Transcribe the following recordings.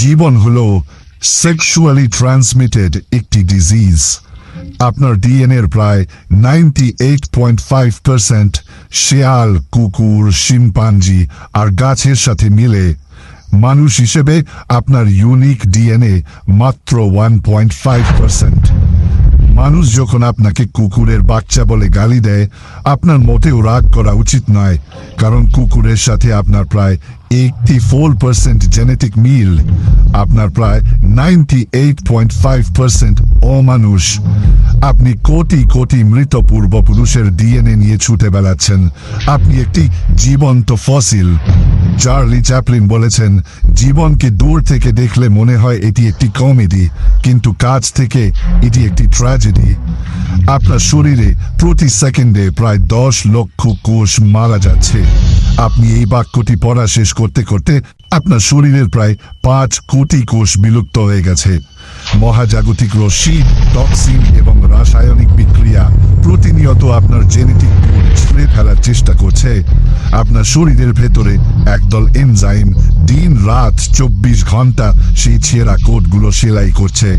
জীবন হলো sexually transmitted একটি disease আপনার ডিএনএর প্রায় ninety eight point five percent শেয়াল, কুকুর, শিম্পাঞ্জি আর গাছের সাথে মিলে। মানুষ হিসেবে আপনার ইউনিক ডিএনএ মাত্র ওয়ান পয়েন্ট ফাইভ পার্সেন্ট মানুষ যখন আপনাকে কুকুরের বাচ্চা বলে গালি দেয়, আপনার মোটেও রাগ করা উচিত নয়, কারণ কুকুরের সাথে আপনার প্রায় এইটটি ফোর পার্সেন্ট জেনেটিক মিল আপনার প্রায় নাইনটি এইট পয়েন্ট অমানুষ। আপনি কোটি কোটি মৃত পূর্বপুরুষের ডিএনএ নিয়ে ছুটে বেড়াচ্ছেন। আপনি একটি জীবন্ত ফসিল। চার্লি চ্যাপলিন বলেছেন, জীবনকে দূর থেকে দেখলে মনে হয় এটি একটি কমেডি, কিন্তু কাজ থেকে এটি একটি ট্র্যাজেডি। আপনার শরীরে প্রতি সেকেন্ডে প্রায় দশ লক্ষ কোষ মারা যাচ্ছে। আপনি এই বাক্যটি পড়া শেষ করতে করতে আপনার শরীরের প্রায় পাঁচ কোটি কোষ বিলুপ্ত হয়ে গেছে। মহাজাগতিক রশ্মি, টক্সিন এবং রাসায়নিক বিক্রিয়া প্রতিনিয়ত আপনার জেনেটিক কোড ছিঁড়ে ফেলার চেষ্টা করছে। আপনার শরীরের ভেতরে একদল এনজাইম দিন রাত চব্বিশ ঘণ্টা সেই ছেঁড়া কোডগুলো সেলাই করছে।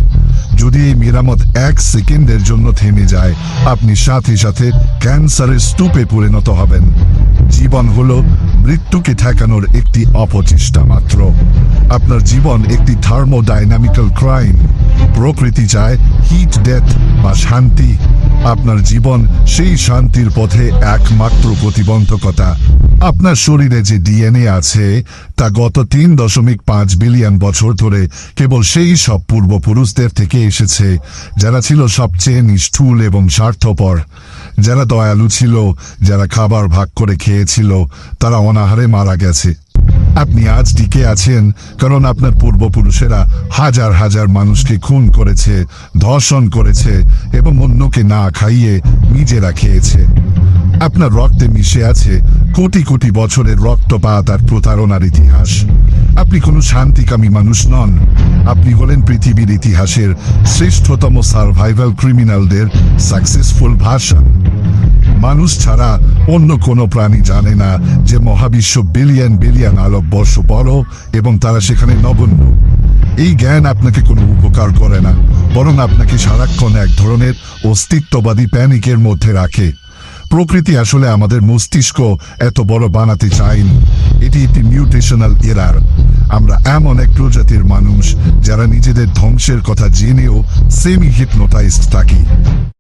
যদি এই মেরামত এক সেকেন্ডের জন্য থেমে যায়, আপনি সাথে সাথে ক্যান্সারের স্তূপে পরিণত হবেন। জীবন হলো মৃত্যুকে ঠেকানোর একটি অপচেষ্টা মাত্র। আপনার জীবন একটি থার্মোডাইনামিক্যাল ক্রাইম। প্রকৃতি চায় হিট ডেথ বা শান্তি। আপনার জীবন সেই শান্তির পথে একমাত্র প্রতিবন্ধকতা। আপনার শরীরে যে ডিএনএ আছে, তা গত তিন দশমিক পাঁচ বিলিয়ন বছর ধরে কেবল সেই সব পূর্বপুরুষদের থেকে এসেছে, যারা ছিল সবচেয়ে নিষ্ঠুল এবং স্বার্থপর। যারা দয়ালু ছিল, যারা খাবার ভাগ করে খেয়েছিল, তারা অনাহারে মারা গেছে। আপনি আজ টিকে আছেন কারণ আপনার পূর্বপুরুষেরা হাজার হাজার মানুষকে খুন করেছে, ধর্ষণ করেছে এবং অন্যকে না খাইয়ে নিজেরা খেয়েছে। আপনার রক্তে মিশে আছে কোটি কোটি বছরের রক্তপাত আর প্রতারণার ইতিহাস। আপনি কোনো শান্তিকামী মানুষ নন। আপনি হলেন পৃথিবীর ইতিহাসের শ্রেষ্ঠতম সার্ভাইভাল ক্রিমিনালদের সাকসেসফুল ভাষা মানুষ ছাড়া অন্য কোনো প্রাণী জানে না যে মহাবিশ্ব বিলিয়ন বিলিয়ন আলোক বর্ষ বড় এবং তারা সেখানে নগণ্য। এই জ্ঞান আপনাকে কোনো উপকার করে না, বরং আপনাকে সারাক্ষণ এক ধরনের অস্তিত্ববাদী প্যানিকের মধ্যে রাখে। প্রকৃতি আসলে আমাদের মস্তিষ্ক এত বড় বানাতে চায়নি। এটি একটি মিউটেশনাল এরার আমরা এমন এক প্রজাতির মানুষ যারা নিজেদের ধ্বংসের কথা জেনেও সেমি হিপনোটাইজড থাকি।